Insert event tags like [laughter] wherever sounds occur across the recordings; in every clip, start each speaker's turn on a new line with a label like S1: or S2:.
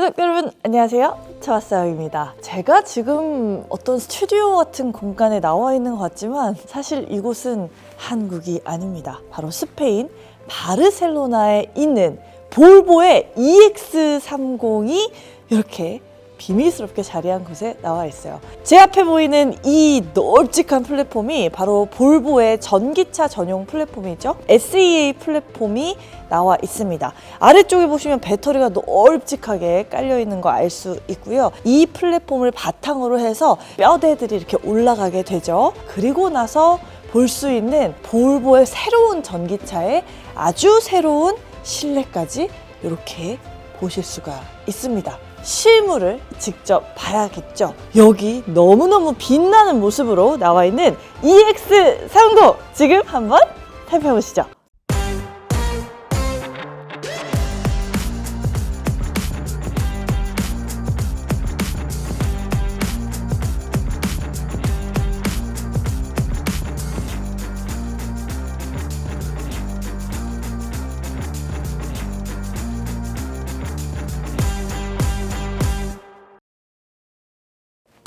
S1: 여러분 안녕하세요. 차와싸영입니다. 제가 지금 어떤 스튜디오 같은 공간에 나와 있는 것 같지만 사실 이곳은 한국이 아닙니다. 바로 스페인 바르셀로나에 있는 볼보의 EX30이 이렇게 비밀스럽게 자리한 곳에 나와 있어요. 제 앞에 보이는 이 널찍한 플랫폼이 바로 볼보의 전기차 전용 플랫폼이죠. SEA 플랫폼이 나와 있습니다. 아래쪽에 보시면 배터리가 널찍하게 깔려 있는 거 알 수 있고요. 이 플랫폼을 바탕으로 해서 뼈대들이 이렇게 올라가게 되죠. 그리고 나서 볼 수 있는 볼보의 새로운 전기차의 아주 새로운 실내까지 이렇게 보실 수가 있습니다. 실물을 직접 봐야겠죠. 여기 너무너무 빛나는 모습으로 나와 있는 EX30 지금 한번 살펴보시죠.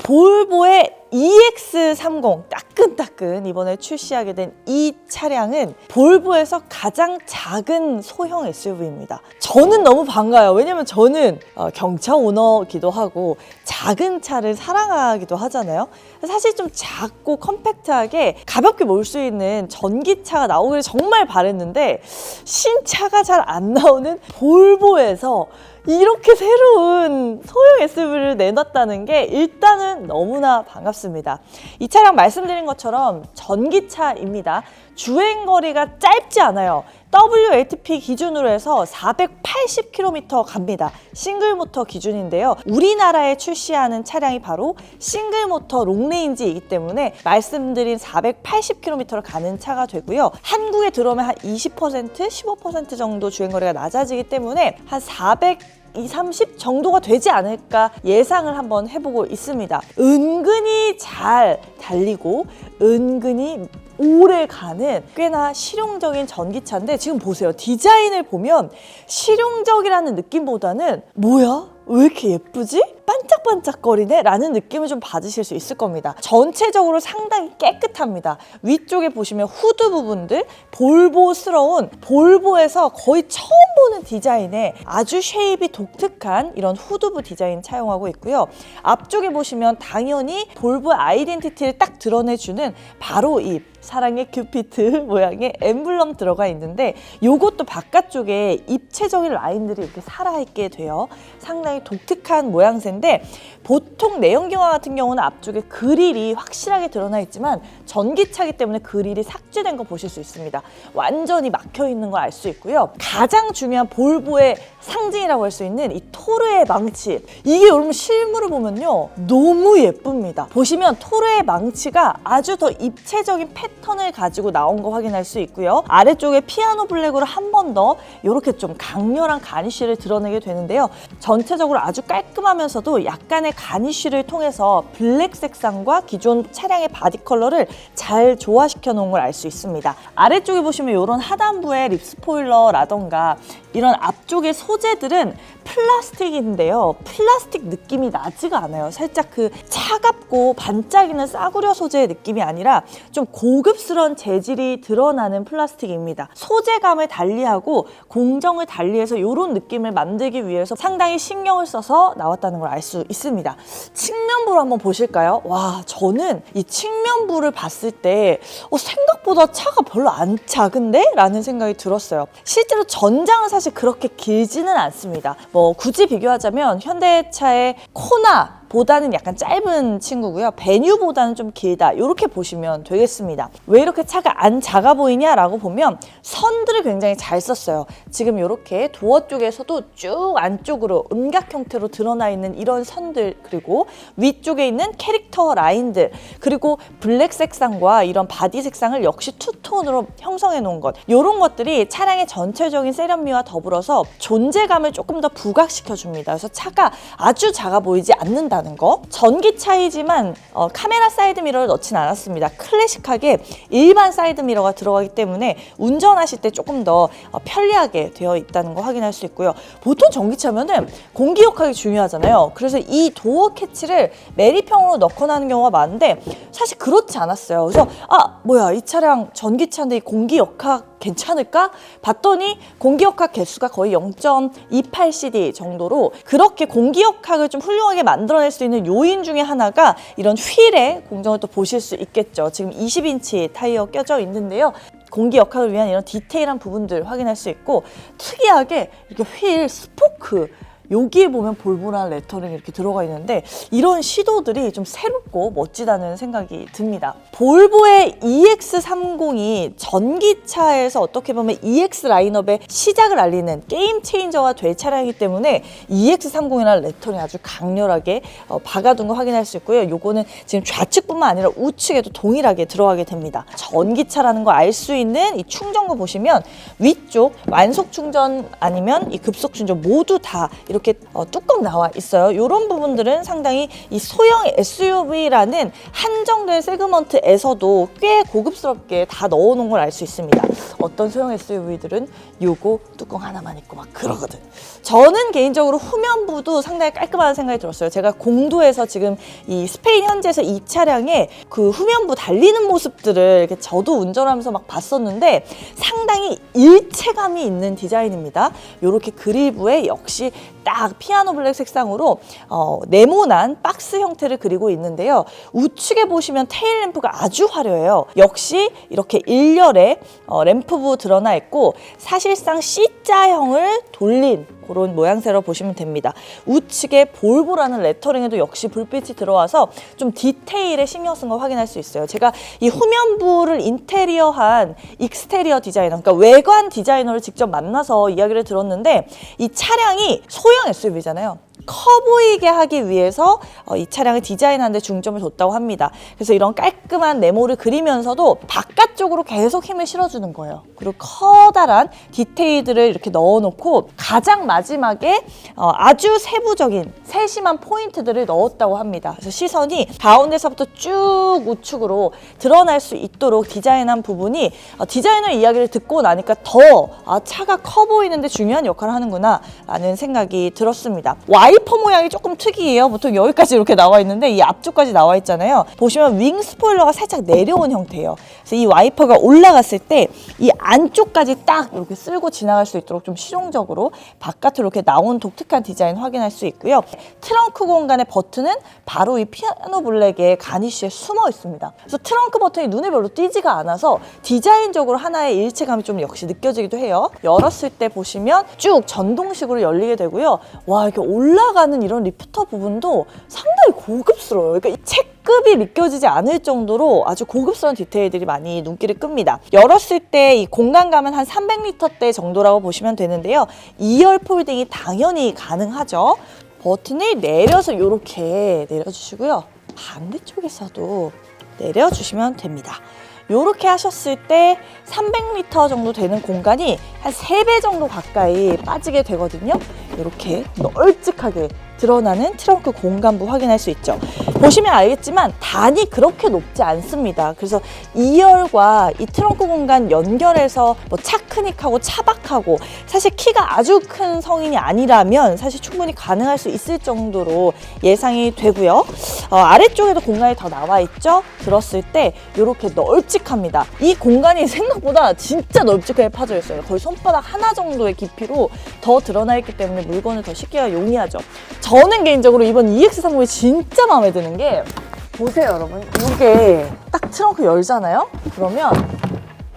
S1: 볼보의 EX30 따끈따끈 이번에 출시하게 된 이 차량은 볼보에서 가장 작은 소형 SUV입니다. 저는 너무 반가워요. 왜냐면 저는 어, 경차 오너기도 하고 작은 차를 사랑하기도 하잖아요. 사실 좀 작고 컴팩트하게 가볍게 몰 수 있는 전기차가 나오기를 정말 바랬는데 신차가 잘 안 나오는 볼보에서 이렇게 새로운 소형 SUV를 내놨다는 게 일단은 너무나 반갑습니다. 이 차량 말씀드린 것처럼 전기차입니다. 주행 거리가 짧지 않아요. WLTP 기준으로 해서 480km 갑니다. 싱글 모터 기준인데요. 우리나라에 출시하는 차량이 바로 싱글 모터 롱레인지이기 때문에 말씀드린 480km를 가는 차가 되고요. 한국에 들어오면 한 20%, 15% 정도 주행 거리가 낮아지기 때문에 한 400, 2, 30 정도가 되지 않을까 예상을 한번 해보고 있습니다. 은근히 잘 달리고 은근히 오래 가는 꽤나 실용적인 전기차인데 지금 보세요. 디자인을 보면 실용적이라는 느낌보다는 뭐야? 왜 이렇게 예쁘지? 반짝반짝거리네? 라는 느낌을 좀 받으실 수 있을 겁니다. 전체적으로 상당히 깨끗합니다. 위쪽에 보시면 후드 부분들 볼보스러운 볼보에서 거의 처음 보는 디자인의 아주 쉐입이 독특한 이런 후드부 디자인 차용하고 있고요. 앞쪽에 보시면 당연히 볼보의 아이덴티티를 딱 드러내주는 바로 이 사랑의 큐피트 [laughs] 모양의 엠블럼 들어가 있는데 이것도 바깥쪽에 입체적인 라인들이 이렇게 살아있게 돼요. 상당히 독특한 모양새 인데 보통 내연기관 같은 경우는 앞쪽에 그릴이 확실하게 드러나 있지만 전기차기 때문에 그릴이 삭제된 거 보실 수 있습니다. 완전히 막혀 있는 걸알수 있고요. 가장 중요한 볼보의 상징이라고 할 수 있는 이 토르의 망치. 이게 여러분 실물을 보면요. 너무 예쁩니다. 보시면 토르의 망치가 아주 더 입체적인 패턴을 가지고 나온 거 확인할 수 있고요. 아래쪽에 피아노 블랙으로 한 번 더 이렇게 좀 강렬한 가니쉬를 드러내게 되는데요. 전체적으로 아주 깔끔하면서 도 약간의 가니쉬를 통해서 블랙 색상과 기존 차량의 바디 컬러를 잘 조화시켜 놓은 걸 알 수 있습니다. 아래쪽에 보시면 이런 하단부의 립 스포일러라던가 이런 앞쪽의 소재들은 플라스틱인데요. 플라스틱 느낌이 나지가 않아요. 살짝 그 차갑고 반짝이는 싸구려 소재의 느낌이 아니라 좀 고급스러운 재질이 드러나는 플라스틱입니다. 소재감을 달리하고 공정을 달리해서 이런 느낌을 만들기 위해서 상당히 신경을 써서 나왔다는 걸 알 수 있습니다. 측면부를 한번 보실까요? 와, 저는 이 측면부를 봤을 때 어, 생각보다 차가 별로 안 작은데? 라는 생각이 들었어요. 실제로 전장은 사실 그렇게 길지는 않습니다. 뭐 굳이 비교하자면 현대차의 코나 보다는 약간 짧은 친구고요. 베뉴보다는 좀 길다. 이렇게 보시면 되겠습니다. 왜 이렇게 차가 안 작아 보이냐라고 보면 선들을 굉장히 잘 썼어요. 지금 이렇게 도어 쪽에서도 쭉 안쪽으로 음각 형태로 드러나 있는 이런 선들 그리고 위쪽에 있는 캐릭터 라인들 그리고 블랙 색상과 이런 바디 색상을 역시 투톤으로 형성해 놓은 것 이런 것들이 차량의 전체적인 세련미와 더불어서 존재감을 조금 더 부각시켜 줍니다. 그래서 차가 아주 작아 보이지 않는다는 있다는 거. 전기차이지만 어, 카메라 사이드 미러를 넣진 않았습니다. 클래식하게 일반 사이드 미러가 들어가기 때문에 운전하실 때 조금 더 어, 편리하게 되어 있다는 거 확인할 수 있고요. 보통 전기차면은 공기 역학이 중요하잖아요. 그래서 이 도어 캐치를 메리평으로 넣거나 하는 경우가 많은데 사실 그렇지 않았어요. 그래서 아 뭐야 이 차량 전기차인데 이 공기 역학 괜찮을까? 봤더니 공기역학 개수가 거의 0.28cd 정도로 그렇게 공기역학을 좀 훌륭하게 만들어낼 수 있는 요인 중에 하나가 이런 휠의 공정을 또 보실 수 있겠죠. 지금 20인치 타이어 껴져 있는데요. 공기 역학을 위한 이런 디테일한 부분들 확인할 수 있고 특이하게 이렇게 휠 스포크 여기에 보면 볼보라는 레터링이 이렇게 들어가 있는데 이런 시도들이 좀 새롭고 멋지다는 생각이 듭니다. 볼보의 EX30이 전기차에서 어떻게 보면 EX 라인업의 시작을 알리는 게임 체인저가 될 차량이기 때문에 EX30이라는 레터링 아주 강렬하게 어, 박아둔 거 확인할 수 있고요. 요거는 지금 좌측뿐만 아니라 우측에도 동일하게 들어가게 됩니다. 전기차라는 걸알수 있는 이 충전구 보시면 위쪽 완속 충전 아니면 이 급속 충전 모두 다 이렇게 어, 뚜껑 나와 있어요. 이런 부분들은 상당히 이 소형 SUV라는 한정된 세그먼트에서도 꽤 고급스럽게 다 넣어놓은 걸 알 수 있습니다. 어떤 소형 SUV들은 요거 뚜껑 하나만 있고 막 그러거든. 저는 개인적으로 후면부도 상당히 깔끔하다는 생각이 들었어요. 제가 공도에서 지금 이 스페인 현지에서 이 차량의 그 후면부 달리는 모습들을 이렇게 저도 운전하면서 막 봤었는데 상당히 일체감이 있는 디자인입니다. 이렇게 그릴부에 역시 딱 피아노 블랙 색상으로 어, 네모난 박스 형태를 그리고 있는데요. 우측에 보시면 테일 램프가 아주 화려해요. 역시 이렇게 일렬에 어, 램프부 드러나 있고 사실상 C자형을 돌린 그런 모양새로 보시면 됩니다. 우측에 볼보라는 레터링에도 역시 불빛이 들어와서 좀 디테일에 신경 쓴 걸 확인할 수 있어요. 제가 이 후면부를 인테리어한 익스테리어 디자이너, 그러니까 외관 디자이너를 직접 만나서 이야기를 들었는데 이 차량이 소형 SUV잖아요. 커 보이게 하기 위해서 어, 이 차량을 디자인하는 데 중점을 뒀다고 합니다. 그래서 이런 깔끔한 네모를 그리면서도 바깥쪽으로 계속 힘을 실어주는 거예요. 그리고 커다란 디테일들을 이렇게 넣어놓고 가장 마지막에 어, 아주 세부적인 세심한 포인트들을 넣었다고 합니다. 그래서 시선이 가운데서부터 쭉 우측으로 드러날 수 있도록 디자인한 부분이 어, 디자이너 이야기를 듣고 나니까 더 아, 차가 커 보이는데 중요한 역할을 하는구나 라는 생각이 들었습니다. 와이 퍼 모양이 조금 특이해요. 보통 여기까지 이렇게 나와 있는데 이 앞쪽까지 나와 있잖아요. 보시면 윙 스포일러가 살짝 내려온 형태예요. 그래서 이 와이퍼가 올라갔을 때 이 안쪽까지 딱 이렇게 쓸고 지나갈 수 있도록 좀 실용적으로 바깥으로 이렇게 나온 독특한 디자인 확인할 수 있고요. 트렁크 공간의 버튼은 바로 이 피아노 블랙의 가니쉬에 숨어 있습니다. 그래서 트렁크 버튼이 눈에 별로 띄지가 않아서 디자인적으로 하나의 일체감이 좀 역시 느껴지기도 해요. 열었을 때 보시면 쭉 전동식으로 열리게 되고요. 와 이렇게 올라 가는 이런 리프터 부분도 상당히 고급스러워요. 그러니까 이 책급이 느껴지지 않을 정도로 아주 고급스러운 디테일들이 많이 눈길을 끕니다. 열었을 때 이 공간감은 한 300리터대 정도라고 보시면 되는데요. 2열 폴딩이 당연히 가능하죠. 버튼을 내려서 이렇게 내려주시고요. 반대쪽에서도 내려주시면 됩니다. 이렇게 하셨을 때 300리터 정도 되는 공간이 한 3배 정도 가까이 빠지게 되거든요. 이렇게 널찍하게 드러나는 트렁크 공간부 확인할 수 있죠. 보시면 알겠지만 단이 그렇게 높지 않습니다. 그래서 2열과 이 트렁크 공간 연결해서 뭐 차크닉하고 차박하고 사실 키가 아주 큰 성인이 아니라면 사실 충분히 가능할 수 있을 정도로 예상이 되고요. 어, 아래쪽에도 공간이 더 나와 있죠. 들었을 때 이렇게 널찍합니다. 이 공간이 [laughs] 생각보다 진짜 널찍하게 파져 있어요. 거의 손바닥 하나 정도의 깊이로 더 드러나 있기 때문에 물건을 더 싣기가 용이하죠. 저는 개인적으로 이번 EX30이 진짜 마음에 드는 게 보세요 여러분. 이게 딱 트렁크 열잖아요? 그러면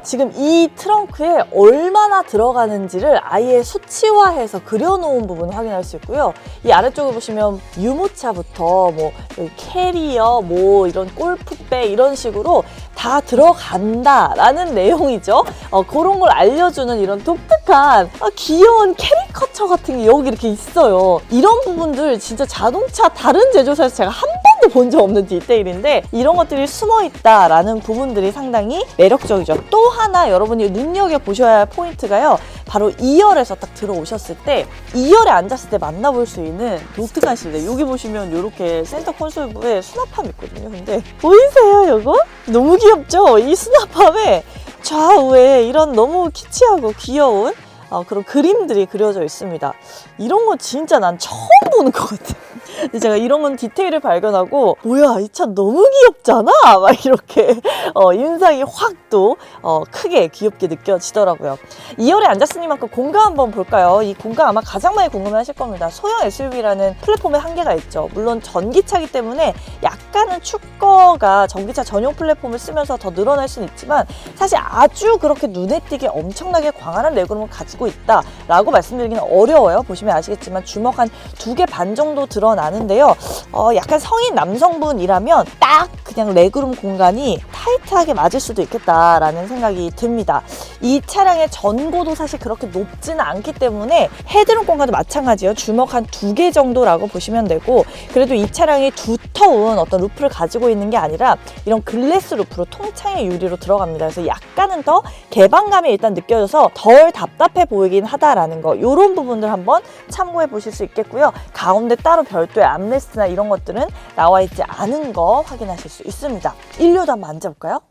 S1: 지금 이 트렁크에 얼마나 들어가는지를 아예 수치화해서 그려놓은 부분을 확인할 수 있고요. 이 아래쪽에 보시면 유모차부터 뭐 여기 캐리어, 뭐 이런 골프백 이런 식으로 다 들어간다라는 내용이죠. 어, 그런 걸 알려주는 이런 독특한 아, 귀여운 캐리커처 같은 게 여기 이렇게 있어요. 이런 부분들 진짜 자동차 다른 제조사에서 제가 한번 도 번도 본적 없는 디테일인데 이런 것들이 숨어 있다라는 부분들이 상당히 매력적이죠. 또 하나 여러분이 눈여겨 보셔야 할 포인트가요. 바로 2열에서 딱 들어오셨을 때 2열에 앉았을 때 만나볼 수 있는 독특한 실내. 여기 보시면 이렇게 센터 콘솔부에 수납함 있거든요. 근데 보이세요, 이거? 너무 귀엽죠? 이 수납함에 좌우에 이런 너무 키치하고 귀여운 어, 그런 그림들이 그려져 있습니다. 이런 거 진짜 난 처음 보는 것 같아. 근데 제가 이런 건 디테일을 발견하고 뭐야 이 차 너무 귀엽잖아 막 이렇게 어, 인상이 확또 어, 크게 귀엽게 느껴지더라고요. 2열에 앉았으니만큼 공간 한번 볼까요? 이 공간 아마 가장 많이 궁금해하실 겁니다. 소형 SUV라는 플랫폼의 한계가 있죠. 물론 전기차기 때문에 약간은 축거가 전기차 전용 플랫폼을 쓰면서 더 늘어날 수는 있지만 사실 아주 그렇게 눈에 띄게 엄청나게 광활한 레그룸을 가지고 있다라고 말씀드리기는 어려워요. 보시면 아시겠지만 주먹 한 두 개 반 정도 드러나는 데요. 어, 약간 성인 남성분이라면 딱 그냥 레그룸 공간이 타이트하게 맞을 수도 있겠다라는 생각이 듭니다. 이 차량의 전고도 사실 그렇게 높지는 않기 때문에 헤드룸 공간도 마찬가지예요. 주먹 한 두 개 정도라고 보시면 되고 그래도 이 차량이 두터운 어떤 루프를 가지고 있는 게 아니라 이런 글래스 루프로 통창의 유리로 들어갑니다. 그래서 약간은 더 개방감이 일단 느껴져서 덜 답답해 보이긴 하다라는 거 이런 부분들 한번 참고해 보실 수 있겠고요. 가운데 따로 별도의 암레스트나 이런 것들은 나와 있지 않은 거 확인하실 수 있습니다. 1료도 한번 앉아볼 까요?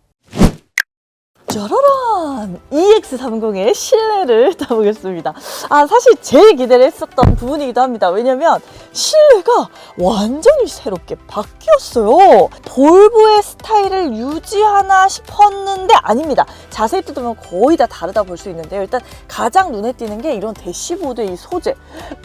S1: 짜라란! EX30의 실내를 타보겠습니다. 아, 사실 제일 기대를 했었던 부분이기도 합니다. 왜냐면 실내가 완전히 새롭게 바뀌었어요. 볼보의 스타일을 유지하나 싶었는데 아닙니다. 자세히 뜯으면 거의 다 다르다 볼 수 있는데요. 일단 가장 눈에 띄는 게 이런 대시보드의 이 소재.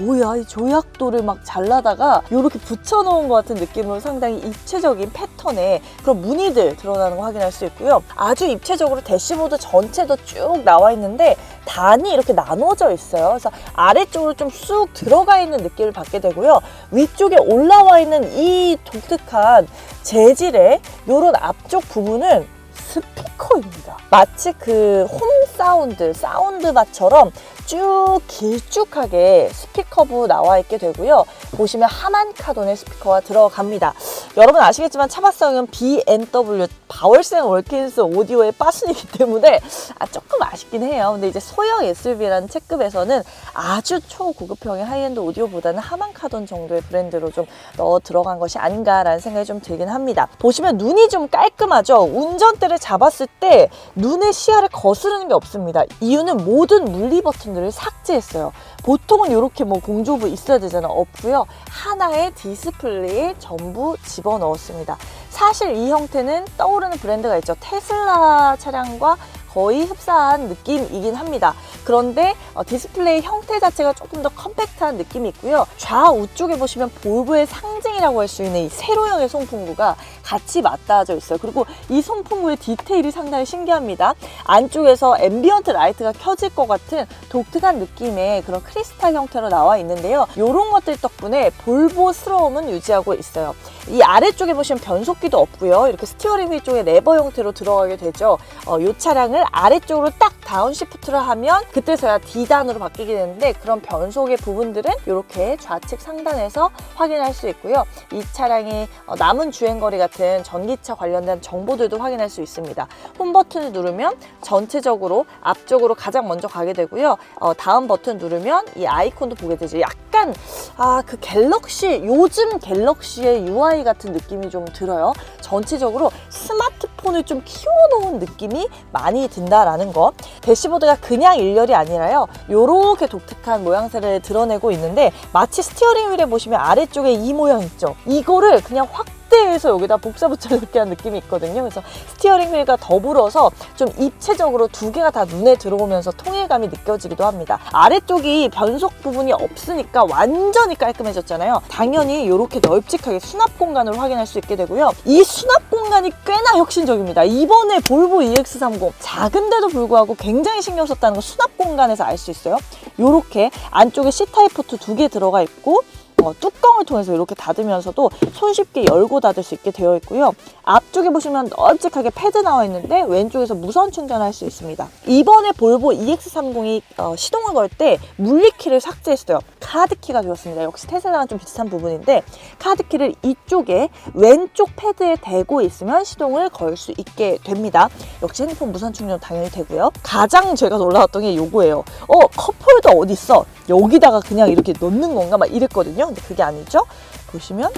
S1: 뭐야, 이 조약돌을 막 잘라다가 이렇게 붙여놓은 것 같은 느낌으로 상당히 입체적인 패턴의 그런 무늬들 드러나는 거 확인할 수 있고요. 아주 입체적으로 대시 보드 전체도 쭉 나와 있는데 단이 이렇게 나눠져 있어요. 그래서 아래쪽으로 좀 쑥 들어가 있는 느낌을 받게 되고요. 위쪽에 올라와 있는 이 독특한 재질의 이런 앞쪽 부분은 스피커입니다. 마치 그 홈 사운드, 사운드 바처럼 쭉 길쭉하게 스피커부 나와 있게 되고요. 보시면 하만 카돈의 스피커가 들어갑니다. 여러분 아시겠지만 차박성은 BMW 바월생 월킨스 오디오의 빠순이기 때문에 아, 조금 아쉽긴 해요. 근데 이제 소형 SUV라는 체급에서는 아주 초고급형의 하이엔드 오디오보다는 하만 카돈 정도의 브랜드로 좀 넣어 들어간 것이 아닌가라는 생각이 좀 들긴 합니다. 보시면 눈이 좀 깔끔하죠. 운전대를 잡았을 때 눈의 시야를 거스르는 게 없습니다. 이유는 모든 물리 버튼들 을 삭제했어요. 보통은 이렇게 뭐 공조부 있어야 되잖아. 없고요. 하나의 디스플레이에 전부 집어넣었습니다. 사실 이 형태는 떠오르는 브랜드가 있죠. 테슬라 차량과 거의 흡사한 느낌이긴 합니다. 그런데 어, 디스플레이 형태 자체가 조금 더 컴팩트한 느낌이 있고요. 좌우 쪽에 보시면 볼보의 상징이라고 할 수 있는 이 세로형의 송풍구가 같이 맞닿아져 있어요. 그리고 이 송풍구의 디테일이 상당히 신기합니다. 안쪽에서 앰비언트 라이트가 켜질 것 같은 독특한 느낌의 그런 크리스탈 형태로 나와 있는데요. 이런 것들 덕분에 볼보스러움은 유지하고 있어요. 이 아래쪽에 보시면 변속기도 없고요. 이렇게 스티어링 휠 쪽에 레버 형태로 들어가게 되죠. 어, 이 차량 을 아래쪽으로 딱 다운시프트를 하면 그때서야 D단으로 바뀌게 되는데 그런 변속의 부분들은 이렇게 좌측 상단에서 확인할 수 있고요. 이 차량이 어, 남은 주행거리 같은 전기차 관련된 정보들도 확인할 수 있습니다. 홈 버튼을 누르면 전체적으로 앞쪽으로 가장 먼저 가게 되고요. 어, 다음 버튼 누르면 이 아이콘도 보게 되죠. 약 간 아 그 갤럭시 요즘 갤럭시의 UI 같은 느낌이 좀 들어요. 전체적으로 스마트폰을 좀 키워놓은 느낌이 많이 든다라는 거. 대시보드가 그냥 일렬이 아니라요. 요렇게 독특한 모양새를 드러내고 있는데 마치 스티어링 휠에 보시면 아래쪽에 이 모양 있죠. 이거를 그냥 확 확대해서 여기다 복사 붙여넣기 한 느낌이 있거든요. 그래서 스티어링 휠과 더불어서 좀 입체적으로 두 개가 다 눈에 들어오면서 통일감이 느껴지기도 합니다. 아래쪽이 변속 부분이 없으니까 완전히 깔끔해졌잖아요. 당연히 이렇게 널찍하게 수납 공간을 확인할 수 있게 되고요. 이 수납 공간이 꽤나 혁신적입니다. 이번에 볼보 EX30 작은데도 불구하고 굉장히 신경 썼다는 거 수납 공간에서 알 수 있어요. 이렇게 안쪽에 C타입 포트 두 개 들어가 있고 어, 뚜껑을 통해서 이렇게 닫으면서도 손쉽게 열고 닫을 수 있게 되어 있고요. 앞쪽에 보시면 널찍하게 패드 나와 있는데 왼쪽에서 무선 충전할 수 있습니다. 이번에 볼보 EX30이 어, 시동을 걸 때 물리키를 삭제했어요. 카드키가 되었습니다. 역시 테슬라랑 좀 비슷한 부분인데 카드키를 이쪽에 왼쪽 패드에 대고 있으면 시동을 걸 수 있게 됩니다. 역시 핸드폰 무선 충전 당연히 되고요. 가장 제가 놀라웠던 게 요거예요. 어, 컵홀더 어디 있어? 여기다가 그냥 이렇게 넣는 건가? 막 이랬거든요. 근데 그게 아니죠. 보시면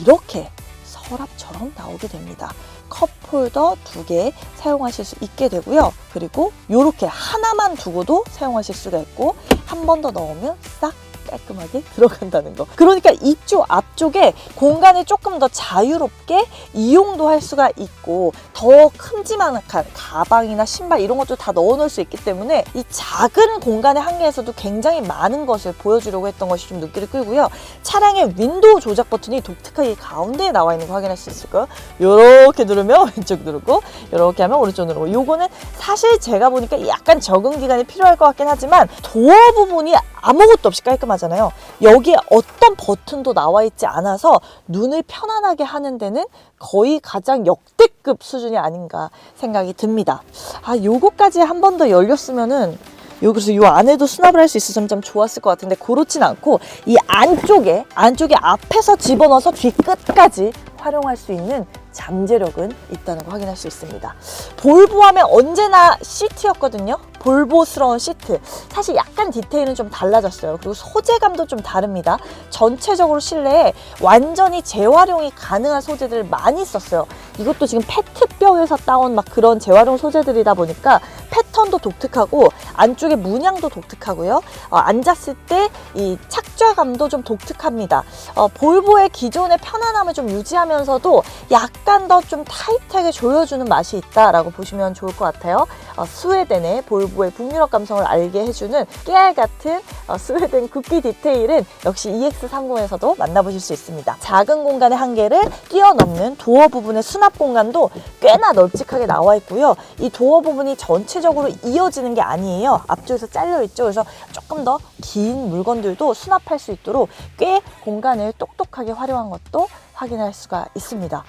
S1: 이렇게 서랍처럼 나오게 됩니다. 컵 홀더 두 개 사용하실 수 있게 되고요. 그리고 이렇게 하나만 두고도 사용하실 수가 있고 한 번 더 넣으면 싹 깔끔하게 [laughs] 들어간다는 거. 그러니까 이쪽 앞쪽에 공간을 조금 더 자유롭게 이용도 할 수가 있고 더 큼지막한 가방이나 신발 이런 것도 다 넣어놓을 수 있기 때문에 이 작은 공간의 한계에서도 굉장히 많은 것을 보여주려고 했던 것이 좀 눈길을 끌고요. 차량의 윈도우 조작 버튼이 독특하게 가운데에 나와 있는 거 확인할 수 있을 거예요. 이렇게 누르면 [laughs] 왼쪽 누르고 이렇게 하면 오른쪽 누르고 요거는 사실 제가 보니까 약간 적응 기간이 필요할 것 같긴 하지만 도어 부분이 아무것도 없이 깔끔 하잖아요. 여기에 어떤 버튼도 나와 있지 않아서 눈을 편안하게 하는 데는 거의 가장 역대급 수준이 아닌가 생각이 듭니다. 아, 요거까지 한 번 더 열렸으면은 여기서 요 안에도 수납을 할 수 있어서 좀 좋았을 것 같은데 그렇진 않고 이 안쪽에 안쪽에 앞에서 집어넣어서 뒤 끝까지 활용할 수 있는 잠재력은 있다는 거 확인할 수 있습니다. 볼보 하면 언제나 시트였거든요. 볼보스러운 시트. 사실 약간 디테일은 좀 달라졌어요. 그리고 소재감도 좀 다릅니다. 전체적으로 실내에 완전히 재활용이 가능한 소재들을 많이 썼어요. 이것도 지금 페트병에서 따온 막 그런 재활용 소재들이다 보니까 패턴도 독특하고 안쪽에 문양도 독특하고요. 어, 앉았을 때 이 착좌감도 좀 독특합니다. 어, 볼보의 기존의 편안함을 좀 유지하면서도 약간 더 좀 타이트하게 조여주는 맛이 있다라고 보시면 좋을 것 같아요. 어, 스웨덴의 볼보의 북유럽 감성을 알게 해주는 깨알 같은 어, 스웨덴 굽기 디테일은 역시 EX30에서도 만나보실 수 있습니다. 작은 공간의 한계를 뛰어넘는 도어 부분의 수납 공간도 꽤나 널찍하게 나와 있고요. 이 도어 부분이 전체적으로 이어지는 게 아니에요. 앞쪽에서 잘려 있죠. 그래서 조금 더 긴 물건들도 수납할 수 있도록 꽤 공간을 똑똑하게 활용한 것도 확인할 수가 있습니다.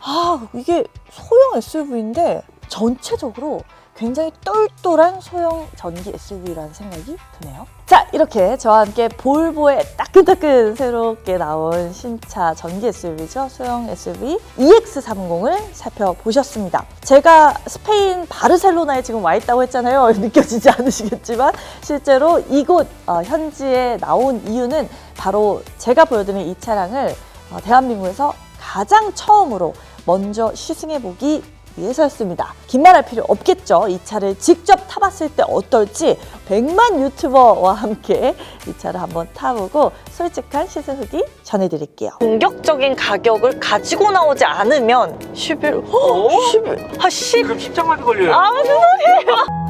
S1: 아, 이게 소형 SUV인데 전체적으로 굉장히 똘똘한 소형 전기 SUV라는 생각이 드네요. 자, 이렇게 저와 함께 볼보의 따끈따끈 새롭게 나온 신차 전기 SUV죠. 소형 SUV EX30을 살펴보셨습니다. 제가 스페인 바르셀로나에 지금 와 있다고 했잖아요. [laughs] 느껴지지 않으시겠지만 실제로 이곳 어, 현지에 나온 이유는 바로 제가 보여드린 이 차량을 어, 대한민국에서 가장 처음으로 먼저 시승해보기 위해서였습니다. 긴말할 필요 없겠죠. 이 차를 직접 타봤을 때 어떨지 100만 유튜버와 함께 이 차를 한번 타보고 솔직한 시승 후기 전해드릴게요. 공격적인 가격을 가지고 나오지 않으면 11,
S2: 어?
S1: 11, 아 10,
S2: 그럼 십장만이 걸려요.
S1: 아 무슨 소리예요?